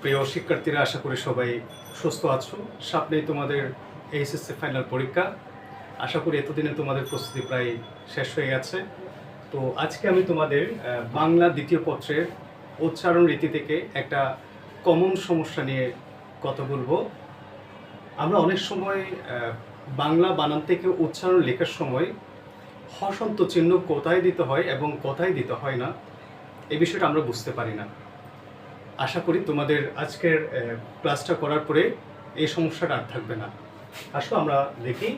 প্রিয় শিক্ষার্থীরা, আশা করি সবাই সুস্থ আছো। সামনেই তোমাদের এইচএসসি ফাইনাল পরীক্ষা। আশা করি এতদিনে তোমাদের প্রস্তুতি প্রায় শেষ হয়ে গেছে। তো আজকে আমি তোমাদের বাংলা দ্বিতীয় পত্রের উচ্চারণ রীতি থেকে একটা কমন সমস্যা নিয়ে কথা বলব। আমরা অনেক সময় বাংলা বানান থেকে উচ্চারণ লেখার সময় হসন্ত চিহ্ন কোথায় দিতে হয় এবং কোথায় দিতে হয় না এই বিষয়টা আমরা বুঝতে পারি না। আশা করি তোমাদের আজকের ক্লাসটা করার পরে এই সমস্যাটা আর থাকবে না। আসলে আমরা দেখি।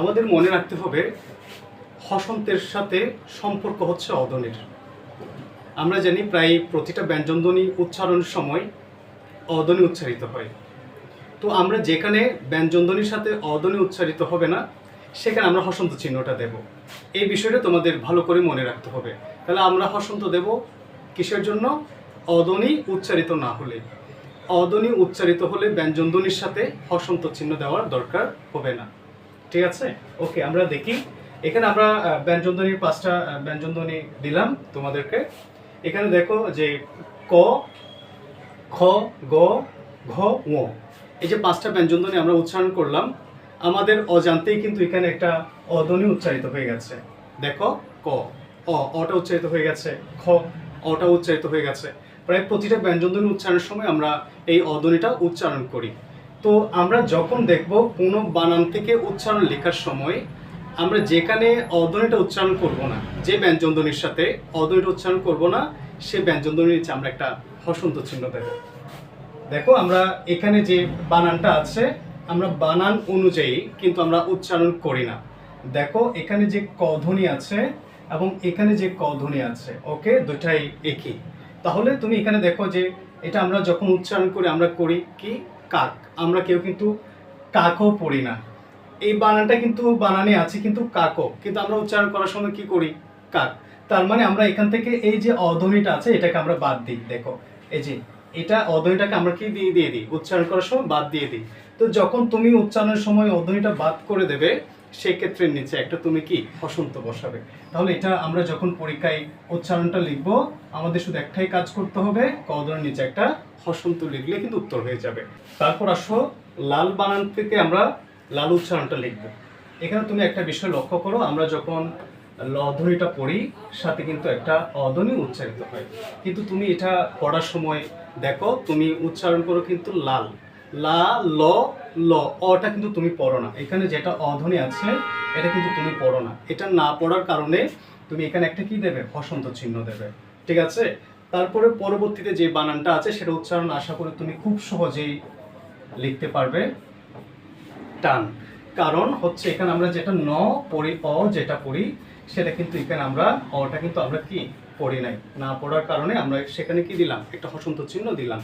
আমাদের মনে রাখতে হবে, হসন্তের সাথে সম্পর্ক হচ্ছে অদনের। আমরা জানি প্রায় প্রতিটা ব্যঞ্জনধ্বনি উচ্চারণের সময় অদনি উচ্চারিত হয়। তো আমরা যেখানে ব্যঞ্জনধ্বনির সাথে অদনি উচ্চারিত হবে না, সেখানে আমরা হসন্ত চিহ্নটা দেব। এই বিষয়টা তোমাদের ভালো করে মনে রাখতে হবে। তাহলে আমরা হসন্ত দেব কিসের জন্য? অদনি উচ্চারিত না হলে। অদনি উচ্চারিত হলে ব্যঞ্জনধ্বনির সাথে হসন্ত চিহ্ন দেওয়ার দরকার হবে না। ঠিক আছে? ওকে, আমরা দেখি। এখানে আমরা ব্যঞ্জনধ্বনির পাঁচটা ব্যঞ্জনধ্বনি দিলাম তোমাদেরকে। এখানে দেখো যে ক, খ, গ, ঘ, ঙ। এই যে পাঁচটা ব্যঞ্জনধ্বনি আমরা উচ্চারণ করলাম, আমাদের অজান্তেই কিন্তু এখানে একটা অধ্বনি উচ্চারিত হয়ে গেছে। দেখো, ক, অ, অটা উচ্চারিত হয়ে গেছে, খ, অটা উচ্চারিত হয়ে গেছে। প্রায় প্রতিটা ব্যঞ্জনধ্বনি উচ্চারণের সময় আমরা এই অধ্বনিটা উচ্চারণ করি। তো আমরা যখন দেখব কোনো বানান থেকে উচ্চারণ লেখার সময়, আমরা যেখানে অধ্বনিটা উচ্চারণ করব না, যে ব্যঞ্জনধ্বনির সাথে অধ্বনিটা উচ্চারণ করব না, সে ব্যঞ্জনধ্বনির নিচে আমরা একটা হসন্ত চিহ্ন দেবো। দেখো, আমরা এখানে যে বানানটা আছে, আমরা বানান অনুযায়ী কিন্তু আমরা উচ্চারণ করি না। দেখো, এখানে যে ক ধ্বনি আছে এবং এখানে যে ক ধ্বনি আছে, ওকে দুটাই একই। তাহলে তুমি এখানে দেখো যে এটা আমরা যখন উচ্চারণ করি, আমরা করি কি? কাক। আমরা কেউ কিন্তু কাকও পড়ি না। এই বানানটা কিন্তু বানানে আছে কিন্তু কাকও। কিন্তু আমরা উচ্চারণ করার সময় কি করি? কাক। তার মানে আমরা এখান থেকে এই যে অধ্বনিটা আছে, এটাকে আমরা বাদ দিই। দেখো, এই যে এটা অধ্বনিটাকে আমরা কি দিয়ে দিয়ে দিই? উচ্চারণ করার সময় বাদ দিয়ে দিই। তো যখন তুমি উচ্চারণের সময় অধ্বনিটা বাদ করে দেবে সেক্ষেত্রে নিচে একটা তুমি কি হসন্ত বসাবে। তাহলে এটা আমরা যখন পরীক্ষায় উচ্চারণটা লিখব, আমাদের শুধু একটাই কাজ করতে হবে, কদরের নিচে একটা হসন্ত লিখলে কিন্তু উত্তর হয়ে যাবে। তারপর আসো, লাল বানান থেকে আমরা লাল উচ্চারণটা লিখব। এখানে তুমি একটা বিষয় লক্ষ্য করো, আমরা যখন ল ধ্বনিটা পড়ি, সাথে কিন্তু একটা অধ্বনি উচ্চারিত হয়। কিন্তু তুমি এটা পড়ার সময় দেখো, তুমি উচ্চারণ করো কিন্তু লাল। লা, ল ল, অটা কিন্তু তুমি পড়ো না। এখানে যেটা অধ্বনি আছে, এটা কিন্তু তুমি পড়ো না। এটা না পড়ার কারণে তুমি এখানে একটা কি দেবে? হসন্ত চিহ্ন দেবে। ঠিক আছে? তারপরে পরবর্তীতে যে বানানটা আছে, সেটা উচ্চারণ আশা করে তুমি খুব সহজেই লিখতে পারবে। টান। কারণ হচ্ছে এখানে আমরা যেটা ন পড়ি, অ যেটা পড়ি, সেটা কিন্তু এখানে আমরা, অটা কিন্তু আমরা কি পড়ি নাই। না পড়ার কারণে আমরা সেখানে কি দিলাম? একটা হসন্ত চিহ্ন দিলাম।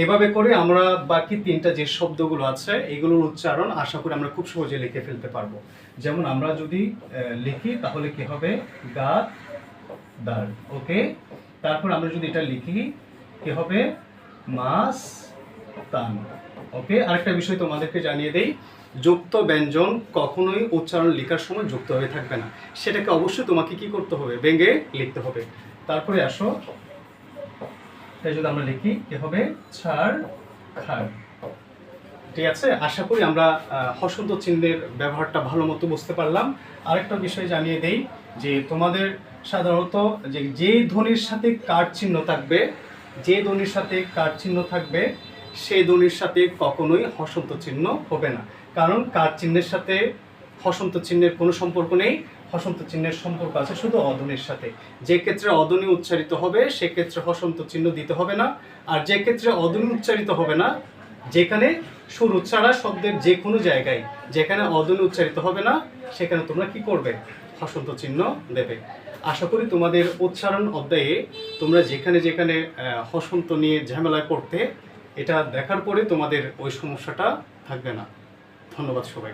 এভাবে করে আমরা বাকি তিনটা যে শব্দগুলো আছে, এগুলোর উচ্চারণ আশা করি আমরা খুব সহজে লিখে ফেলতে পারব। যেমন আমরা যদি লিখি, তাহলে কি হবে? গা দার ওকে? তারপর আমরা যদি এটা লিখি, কি হবে? মাস, তান, ওকে? আরেকটা বিষয় তোমাদেরকে জানিয়ে দেই, যুক্ত ব্যঞ্জন কখনোই উচ্চারণ লেখার সময় যুক্ত হয়ে থাকবে না। সেটাকে অবশ্যই তোমাকে কি করতে হবে? ব্যঙ্গে লিখতে হবে। তারপরে আসো তাই যদি আমরা লিখি, কি হবে? ছাড় খাড় ঠিক আছে? আশা করি আমরা হসন্ত চিহ্নের ব্যবহারটা ভালো মতো বুঝতে পারলাম। আরেকটা বিষয় জানিয়ে দেই, যে তোমাদের সাধারণত যে যে ধ্বনির সাথে কার চিহ্ন থাকবে, যে ধ্বনির সাথে কার চিহ্ন থাকবে সেই ধ্বনির সাথে কখনোই হসন্ত চিহ্ন হবে না। কারণ কার চিহ্নের সাথে হসন্ত চিহ্নের কোনো সম্পর্ক নেই। হসন্ত চিহ্নের সম্পর্ক আছে শুধু অধ্বনির সাথে। যে ক্ষেত্রে অধ্বনি উচ্চারিত হবে সেক্ষেত্রে হসন্ত চিহ্ন দিতে হবে না। আর যে ক্ষেত্রে অধ্বনি উচ্চারিত হবে না, যেখানে সুর উচ্চারা শব্দের যে কোনো জায়গায়, যেখানে অধ্বনি উচ্চারিত হবে না, সেখানে তোমরা কি করবে? হসন্ত চিহ্ন দেবে। আশা করি তোমাদের উচ্চারণ অধ্যায়ে তোমরা যেখানে যেখানে হসন্ত নিয়ে ঝামেলায় পড়তে এটা দেখার পরে তোমাদের ওই সমস্যাটা থাকবে না। ধন্যবাদ সবাই